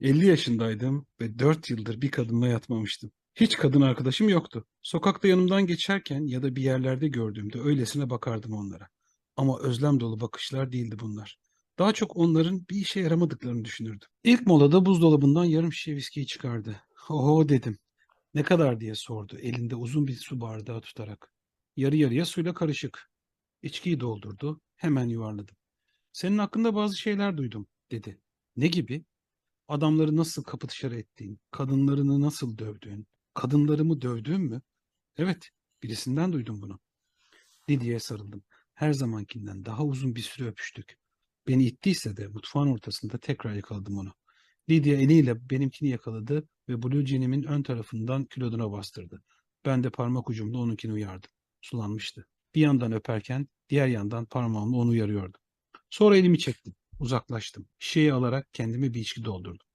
50 yaşındaydım ve 4 yıldır bir kadınla yatmamıştım. Hiç kadın arkadaşım yoktu. Sokakta yanımdan geçerken ya da bir yerlerde gördüğümde öylesine bakardım onlara. Ama özlem dolu bakışlar değildi bunlar. Daha çok onların bir işe yaramadıklarını düşünürdüm. İlk molada buzdolabından yarım şişe viskiyi çıkardı. Oho dedim. Ne kadar diye sordu elinde uzun bir su bardağı tutarak. Yarı yarıya suyla karışık. İçkiyi doldurdu. Hemen yuvarladım. Senin hakkında bazı şeyler duydum dedi. Ne gibi? Adamları nasıl kapı dışarı ettiğin, kadınlarını nasıl dövdüğün, kadınlarımı dövdüğün mü? Evet, birisinden duydum bunu. Lidya'ya sarıldım. Her zamankinden daha uzun bir süre öpüştük. Beni ittiyse de mutfağın ortasında tekrar yakaladım onu. Lidya eliyle benimkini yakaladı ve Blue Jean'imin ön tarafından kiloduna bastırdı. Ben de parmak ucumla onunkini uyardım. Sulanmıştı. Bir yandan öperken diğer yandan parmağımla onu uyarıyordum. Sonra elimi çektim. Uzaklaştım. Şişeyi alarak kendime bir içki doldurdum.